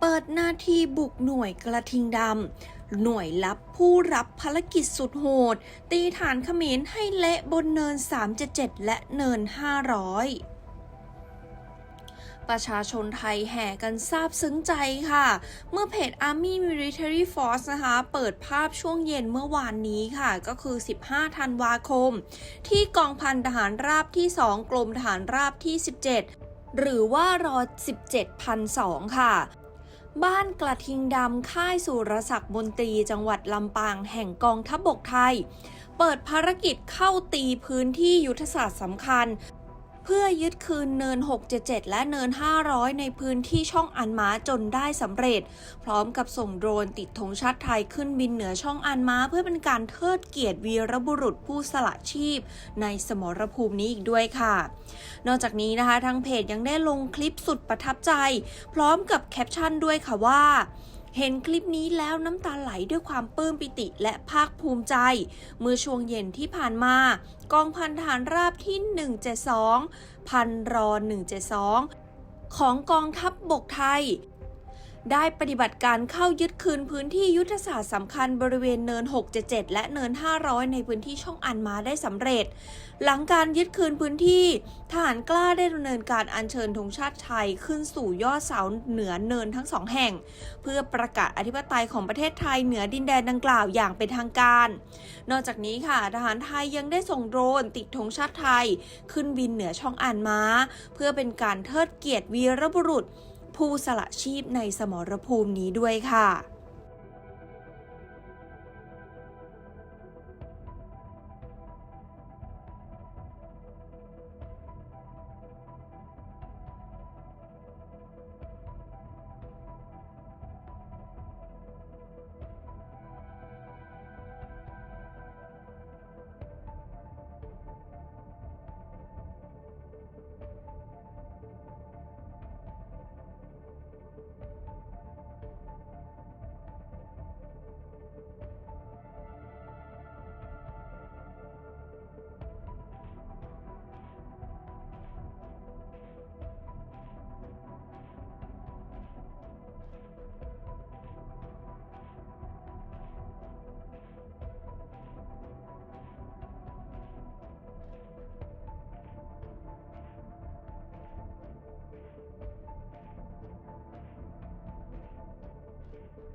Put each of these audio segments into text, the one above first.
เปิดหน้าที่บุกหน่วยกระทิงดำ หน่วยลับผู้รับภารกิจสุดโหด ตีฐานเขมรให้เละบนเนิน 377 และเนิน 500ประชาชนไทยแห่กันซาบซึ้งใจค่ะ เมื่อเพจ Army Military Force นะคะ เปิดภาพช่วงเย็นเมื่อวานนี้ค่ะ ก็คือ 15 ธันวาคม ที่กองพันทหารราบที่ 2 กรมทหารราบที่ 17 หรือว่ารอ 17,002 ค่ะ บ้านกระทิงดำค่ายสุรศักดิ์มนตรีจังหวัดลำปางแห่งกองทัพบบกไทย เปิดภารกิจเข้าตีพื้นที่ยุทธศาสตร์สำคัญ เพื่อยึดคืนเนิน 677 และเนิน 500 ในพื้นที่ช่องอันม้าจนได้สำเร็จ พร้อมกับส่งโดรนติดธงชาติไทยขึ้นบินเหนือช่องอันม้าเพื่อเป็นการเทิดเกียรติวีรบุรุษผู้สละชีพ ในสมรภูมินี้อีกด้วยค่ะ นอกจากนี้นะคะทางเพจยังได้ลงคลิปสุดประทับใจ พร้อมกับแคปชั่นด้วยค่ะว่า เห็นคลิปนี้แล้วน้ำตาไหลด้วยความปลื้มปิติและภาคภูมิใจ เมื่อช่วงเย็นที่ผ่านมา กองพันฐานราบที่ 172 พันรอ 172 ของกองทัพบบกไทย ได้ปฏิบัติการเข้ายึดคืนพื้นที่ยุทธศาสตร์สำคัญบริเวณเนิน 677 และเนิน 500 ในพื้นที่ช่องอันมาได้สำเร็จ หลังการยึดคืนพื้นที่ ทหารกล้าได้ดำเนินการอัญเชิญธงชาติไทยขึ้นสู่ยอดเสาเหนือเนินทั้งสองแห่ง เพื่อประกาศอธิปไตยของประเทศไทยเหนือดินแดนดังกล่าวอย่างเป็นทางการ นอกจากนี้ค่ะ ทหารไทยยังได้ส่งโดรนติดธงชาติไทย ขึ้นบินเหนือช่องอันมา เพื่อเป็นการเทิดเกียรติวีรบุรุษ ผู้สละชีพในสมรภูมินี้ด้วยค่ะ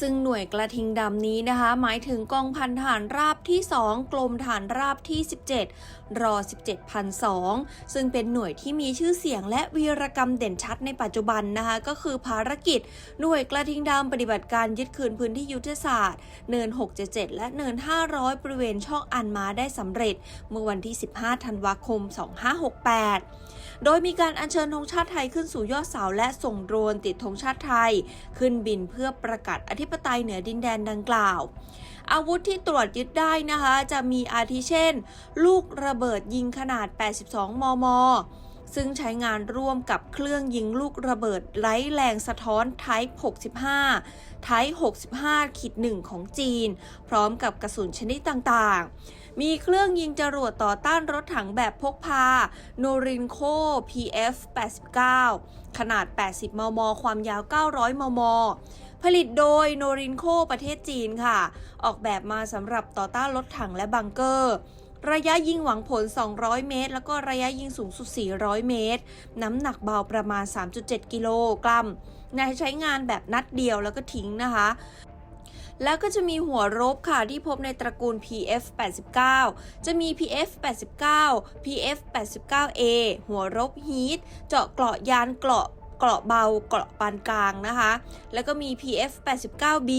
ซึ่งหน่วยกระทิงดำนี้นะคะ หมายถึงกองพันทหารราบที่ 2 กรมฐานราบที่ 17 รอ 17,002 ซึ่งเป็นหน่วยที่มีชื่อเสียงและวีรกรรมเด่นชัดในปัจจุบันนะคะ ก็คือภารกิจ หน่วยกระทิงดำปฏิบัติการยึดคืนพื้นที่ยุทธศาสตร์ เนิน 677 และเนิน 500 บริเวณช่องอันมาได้สำเร็จ เมื่อวันที่ 15 ธันวาคม 2568 โดยมีการอัญเชิญธงชาติไทยขึ้นสู่ยอดเสาและส่งโดรนติดธงชาติไทย ขึ้นบินเพื่อประกาศอธิปไตยเหนือดินแดนดังกล่าว อาวุธที่ตรวจยึดได้นะคะ จะมีอาทิเช่น ลูกระเบิดยิงขนาด 82 มม ซึ่งใช้งานร่วมกับเครื่องยิงลูกระเบิดไร้แรงสะท้อน Type 65 Type 65ขีด1ของจีน พร้อมกับกระสุนชนิดต่างๆ มีเครื่องยิงจรวดต่อต้านรถถังแบบพกพาโนรินโค PF 89 ขนาด 80 มม ความยาว 900 มม ผลิตโดยโนรินโคประเทศจีนค่ะ ออกแบบมาสำหรับต่อต้านรถถังและบังเกอร์ ระยะยิงหวังผล 200 เมตร แล้วก็ระยะยิงสูงสุด 400 เมตร น้ำหนักเบาประมาณ 3.7 กิโลกรัมนายใช้งานแบบนัดเดียวแล้วก็ทิ้งนะคะ แล้วก็จะมีหัวรบค่ะที่พบในตระกูล PF 89 จะมี PF 89 PF 89A หัวรบฮีทเจาะเกราะยานเกราะ เกราะเบาเกราะปานกลางนะคะ แล้วก็มี PF 89B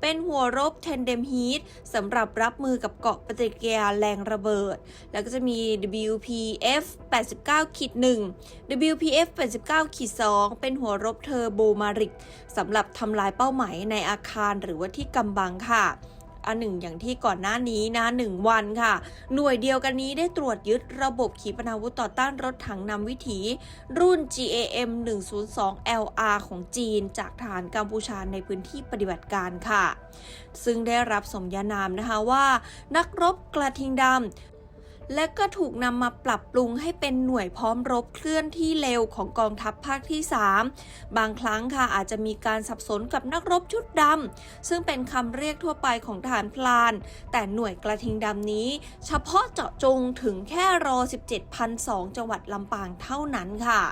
เป็นหัวรบ Tandem Heat สำหรับรับมือกับเกาะปฏิกิริยาแรงระเบิด แล้วก็จะมี WPF 89ขีด1 WPF 89ขีด2เป็นหัวรบเทอร์โบมาริกสำหรับทำลายเป้าหมายในอาคารหรือว่าที่กำบังค่ะ อันหนึ่งอย่างที่ก่อนหน้านี้นะหนึ่งวันค่ะ หน่วยเดียวกันนี้ได้ตรวจยึดระบบขีปนาวุธต่อต้านรถถังนำวิถี รุ่น GAM 102 LR ของจีน จากฐานกัมพูชาในพื้นที่ปฏิบัติการค่ะ ซึ่งได้รับสมญานามนะคะว่า นักรบกระทิงดำ และก็ถูกนำมาปรับปรุงให้เป็นหน่วยพร้อมรบเคลื่อนที่เร็วของกองทัพภาคที่ 3 บางครั้งค่ะอาจจะมีการสับสนกับนักรบชุดดำซึ่งเป็นคำเรียกทั่วไปของฐานพลาน แต่หน่วยกระทิงดำนี้ เฉพาะเจาะจงถึงแค่รอ 17,002 จังหวัดลำปางเท่านั้นค่ะ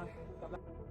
Vâng, gặp lại.